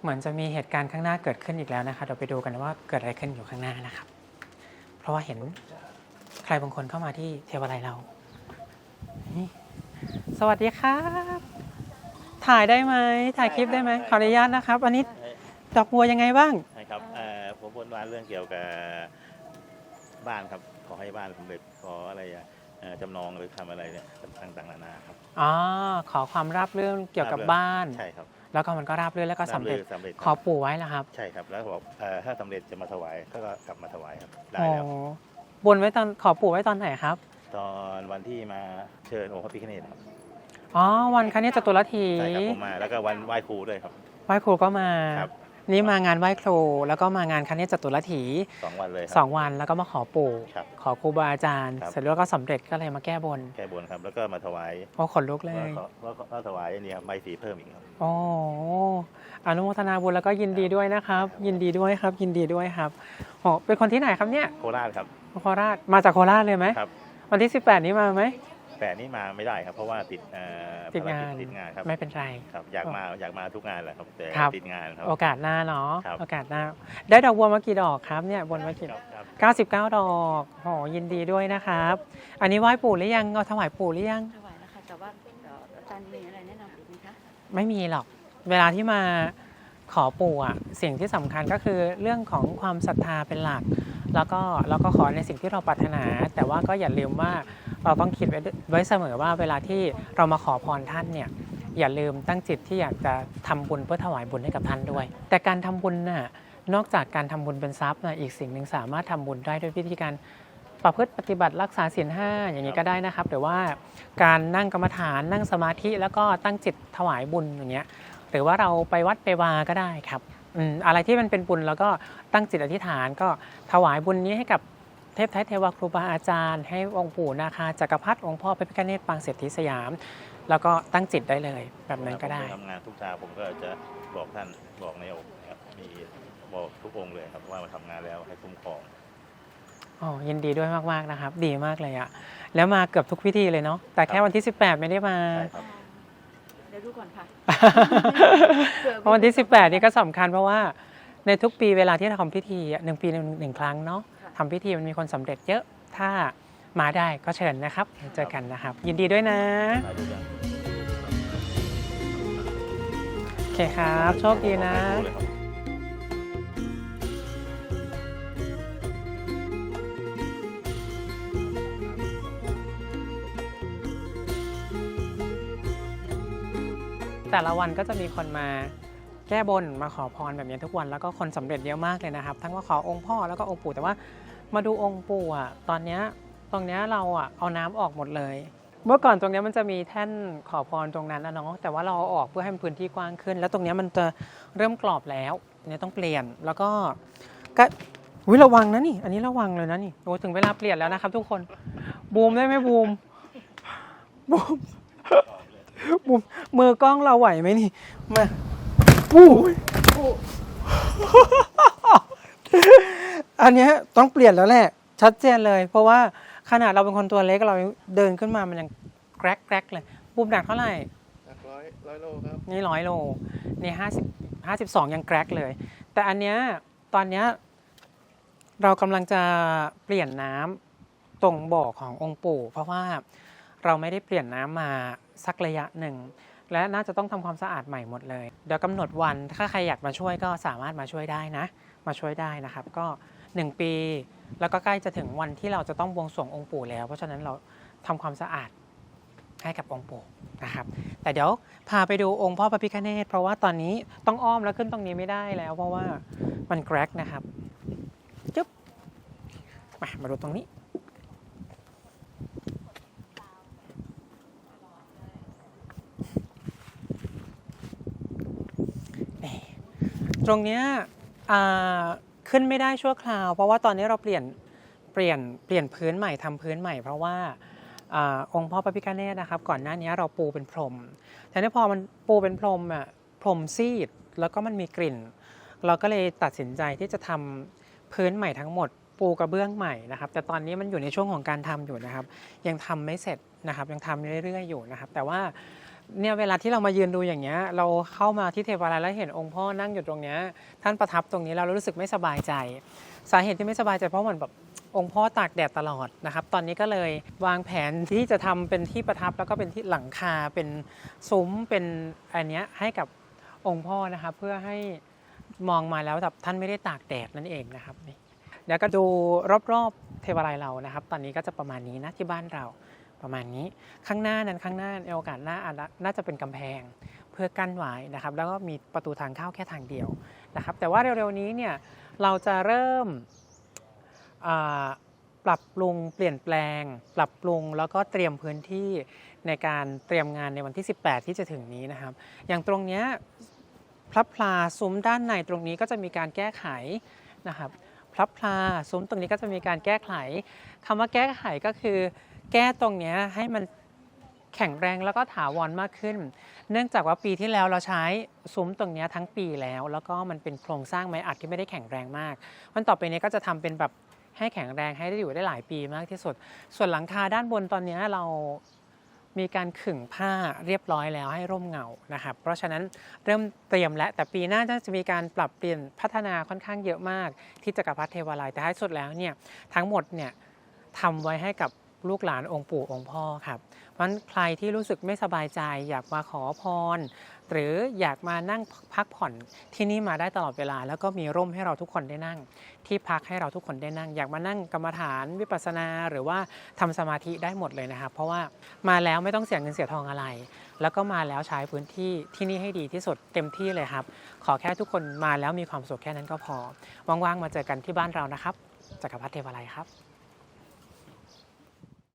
เหมือนจะมีเหตุการณ์ข้างหน้าเกิดขึ้นอีกแล้วนะคะเดี๋ยวไปดูกันว่าเกิดอะไรขึ้นอยู่ข้างหน้านะครับ เพราะว่าเห็นใครบางคนเข้ามาที่เทวาลัยเรานี่สวัสดีครับ ถ่ายได้ไหมถ่ายคลิปได้ไหมขออนุญาตนะครับ อันนี้ดอกบัวยังไงบ้างใช่ครับเอ่อผมบนบานเรื่องเกี่ยวกับบ้านครับ ขอให้บ้านสำเร็จขออะไรอะเอ่อจำนองหรือทำอะไรเนี่ยต่างๆนานาครับอ๋อขอความราบรื่นเกี่ยวกับราบรื่นบ้าน ใช่ครับ แล้วก็มันก็ราบรื่นแล้วก็สำเร็จ สำเร็จขอปู่ไว้แล้วครับใช่ครับ แล้วบอกเอ่อถ้าสำเร็จจะมาถวายก็กลับมาถวายครับ ได้อ๋อแล้ว บนไว้ตอนขอปู่ไว้ตอนไหนครับตอนวันที่มาเชิญองค์พระพิฆเนศครับอ๋อวันคณิจตุรทีใช่ครับผมมาแล้วก็วันไหว้ครูด้วยครับไหว้ครูก็มา ครับ นี่มางานไหว้ครูแล้วก็มางานคณิจตุรถีสองวันเลยคสรัองวันแล้วก็มาขอปู่ครับขอครูบาอาจารย์ ครับ เสร็จแล้วก็สำเร็จก็เลยมาแก้บนแก้บนครับ แล้วก็มาถวายโอ้ขนลุกเลยแล้วก็แล้วก็แล้วถวายอันนี่ครับใบสีเพิ่มอีกครับ โอ้อนุโมทนาบุญแล้วก็ยินดีด้วยนะครับ ยินดีด้วยครับ ยินดีด้วยครับโอ้เป็นคนที่ไหนครับเนี่ยโคราชครับโคราชมาจากโคราชเลยไหมครับ วันที่ 18 นี้มาไหม แต่นี่มาไม่ได้ครับ เพราะว่าติดเอ่อติดงาน ภรกิจติดงานครับไม่เป็นไร ครับอยากมาอยากมาทุกงานแหละครับแต่ครับ ติดงานครับ โอกาสหน้าเนาะครับ โอกาสหน้า ได้ดอกบัวมากี่ดอกครับเนี่ยบนมากี่ครับครับ 99 ดอกโอ้ยินดีด้วยนะครับ อันนี้ไหว้ปู่หรือยังเอาถวายปู่หรือยัง ถวายนะคะแต่ว่าเอ่ออาจารย์มีอะไรแนะนำอีกไหมคะไม่มีหรอก เวลาที่มาขอปู่อะสิ่งที่สำคัญก็คือเรื่องของความศรัทธาเป็นหลัก แล้วก็แล้วก็ขอในสิ่งที่เราปรารถนา แต่ว่าก็อย่าลืมว่า เราต้องคิดไว้ไว้เสมอว่าเวลาที่เรามาขอพรท่านเนี่ยอย่าลืมตั้งจิตที่อยากจะทำบุญเพื่อถวายบุญให้กับท่านด้วย แต่การทำบุญน่ะนอกจากการทำบุญเป็นทรัพย์นะอีกสิ่งหนึ่งสามารถทำบุญได้ด้วยวิธีการประพฤติปฏิบัติรักษาศีลห้าอย่างนี้ก็ได้นะครับหรือว่าการนั่งกรรมฐานนั่งสมาธิแล้วก็ตั้งจิตถวายบุญอย่างเงี้ยหรือว่าเราไปวัดไปวาก็ได้ครับอืมอะไรที่มันเป็นบุญแล้วก็ตั้งจิตอธิษฐานก็ถวายบุญนี้ให้กับ เทพไทยเทวครูบาอาจารย์ ให้องค์ปู่นาคาจักรพรรดิองค์พ่อพระพิฆเนศปางเศรษฐีสยาม แล้วก็ตั้งจิตได้เลยแบบนั้นก็ได้ ผมปทำงานทุกเช้าผมก็จะบอกท่านบอกในองค์นะครับมีบอกทุกองค์เลยครับว่ามาทำงานแล้วให้คุ้มครอง อ๋อยินดีด้วยมาก ๆ นะครับ ดีมากเลยอะแล้วมาเกือบทุกพิธีเลยเนาะแต่แค่วันที่ 18 ไม่ได้มา ใช่ครับ เดี๋ยวดูก่อนค่ะ เพราะวันที่ 18 นี่ก็สำคัญเพราะว่าในทุกปีเวลาที่เราทำพิธีอะหนึ่งปีหนึ่งหนึ่งครั้งเนาะค่ะ ทำพิธีมันมีคนสำเร็จเยอะ ถ้ามาได้ก็เชิญนะครับ เจอกันนะครับ ยินดีด้วยนะถ่ายรูปยังโอเคครับ โชคดีนะถ่ายรูปเลยครับแต่ละวันก็จะมีคนมา แก้บนมาขอพรแบบนี้ทุกวันแล้วก็คนสำเร็จเยอะมากเลยนะครับ ทั้งว่าขอองค์พ่อแล้วก็องค์ปู่แต่ว่ามาดูองค์ปู่อะตอนเนี้ยตรงเนี้ยเราอะเอาน้ำออกหมดเลย เมื่อก่อนตรงเนี้ยมันจะมีแท่นขอพรตรงนั้นนะเนาะแต่ว่าเราเอาออกเพื่อให้มันพื้นที่กว้างขึ้น แล้วตรงเนี้ยมันจะเริ่มกรอบแล้วเนี่ยต้องเปลี่ยนแล้วก็ก็วิระวังนะนี่ อันนี้ระวังเลยนะนี่โอ้ถึงเวลาเปลี่ยนแล้วนะครับ ทุกคนบูมได้ไหมบูมบูมบูมมือกล้องเราไหวไหมนี่มา บูมอันเนี้ยต้องเปลี่ยนแล้วแหละ ชัดเจนเลย เพราะว่าขนาดเราเป็นคนตัวเล็กเราเดินขึ้นมามันยังแกรกแกรกเลยบูมหนักเท่าไหร่หนักร้อยร้อยโลครับ นี่ร้อยโลนี่ห้าสิบห้าสิบสองยังแกรกเลย แต่อันเนี้ยตอนเนี้ยเรากำลังจะเปลี่ยนน้ำตรงบ่อขององค์ปู่ เพราะว่าเราไม่ได้เปลี่ยนน้ำมาสักระยะหนึ่ง และน่าจะต้องทำความสะอาดใหม่หมดเลย เดี๋ยวกำหนดวันถ้าใครอยากมาช่วยก็สามารถมาช่วยได้นะ มาช่วยได้นะครับ ก็ 1 ปี แล้วก็ใกล้จะถึงวันที่เราจะต้องบวงสรวงองค์ปู่แล้ว เพราะฉะนั้นเราทำความสะอาดให้กับองค์ปู่นะครับ แต่เดี๋ยวพาไปดูองค์พ่อพระพิฆเนศเพราะว่าตอนนี้ต้องอ้อมแล้วขึ้นตรงนี้ไม่ได้แล้ว เพราะว่ามันแกรกนะครับจุ๊บมามาดูตรงนี้ ตรงเนี้ยขึ้นไม่ได้ชั่วคราว เพราะว่าตอนนี้เราเปลี่ยนเปลี่ยนเปลี่ยนพื้นใหม่ทำพื้นใหม่ เพราะว่าอองค์พ่อพระพิฆเนศนะครับ ก่อนหน้านี้เราปูเป็นพรมแต่นี่พอมันปูเป็นพรมอะพรมซีดแล้วก็มันมีกลิ่น เราก็เลยตัดสินใจที่จะทำพื้นใหม่ทั้งหมด ปูกระเบื้องใหม่นะครับ แต่ตอนนี้มันอยู่ในช่วงของการทำอยู่นะครับ ยังทำไม่เสร็จนะครับ ยังทำเรื่อยๆอยู่นะครับ แต่ว่า เนี่ยเวลาที่เรามายืนดูอย่างเงี้ยเราเข้ามาที่เทวาลัยแล้วเห็นองค์พ่อนั่งอยู่ตรงเนี้ยท่านประทับตรงนี้เรารู้สึกไม่สบายใจ สาเหตุที่ไม่สบายใจเพราะเหมือนแบบองค์พ่อตากแดดตลอดนะครับ ตอนนี้ก็เลยวางแผนที่จะทำเป็นที่ประทับแล้วก็เป็นที่หลังคาเป็นซุ้มเป็นอันเนี้ยให้กับองค์พ่อนะครับเพื่อให้มองมาแล้วแบบท่านไม่ได้ตากแดดนั่นเองนะครับนี่เดี๋ยวก็ดูรอบๆเทวาลัยเรานะครับ ตอนนี้ก็จะประมาณนี้นะที่บ้านเรา ประมาณนี้ ข้างหน้านั้นข้างหน้าในโอกาสหน้าน่าจะเป็นกำแพงเพื่อกั้นไว้นะครับ แล้วก็มีประตูทางเข้าแค่ทางเดียวนะครับ แต่ว่าเร็วๆนี้เนี่ยเราจะเริ่มปรับปรุงเปลี่ยนแปลง ปรับปรุงแล้วก็เตรียมพื้นที่ในการเตรียมงานในวันที่ 18 ที่จะถึงนี้นะครับ อย่างตรงเนี้ยพระพลาซุ้มด้านในตรงนี้ก็จะมีการแก้ไขนะครับพระพลาซุ้มตรงนี้ก็จะมีการแก้ไขคำว่าแก้ไขก็คือ แก้ตรงเนี้ยให้มันแข็งแรงแล้วก็ถาวรมากขึ้น เนื่องจากว่าปีที่แล้วเราใช้ซุ้มตรงนี้ทั้งปีแล้ว แล้วก็มันเป็นโครงสร้างไม้อัดที่ไม่ได้แข็งแรงมากวันต่อไปนี้ก็จะทำเป็นแบบให้แข็งแรงให้ได้อยู่ได้หลายปีมากที่สุด ส่วนหลังคาด้านบนตอนนี้เรามีการขึงผ้าเรียบร้อยแล้วให้ร่มเงานะครับ เพราะฉะนั้นเริ่มเตรียมแล้วแต่ปีหน้าน่าจะมีการปรับเปลี่ยนพัฒนาค่อนข้างเยอะมาก ที่จักรพรรดิเทวาลัยแต่ท้ายสุดแล้วเนี่ยทั้งหมดเนี่ยทำไว้ให้กับ ลูกหลานองค์ปู่องค์พ่อครับเพราะฉะนั้นใครที่รู้สึกไม่สบายใจ อยากมาขอพร หรืออยากมานั่งพักผ่อนที่นี่มาได้ตลอดเวลา แล้วก็มีร่มให้เราทุกคนได้นั่ง ที่พักให้เราทุกคนได้นั่ง อยากมานั่งกรรมฐานวิปัสสนาหรือว่าทำสมาธิได้หมดเลยนะครับ เพราะว่ามาแล้วไม่ต้องเสียเงินเสียทองอะไร แล้วก็มาแล้วใช้พื้นที่ที่นี่ให้ดีที่สุดเต็มที่เลยครับ ขอแค่ทุกคนมาแล้วมีความสุขแค่นั้นก็พอว่างๆมาเจอกันที่บ้านเรานะครับจักรพรรดิเทวาลัยครับ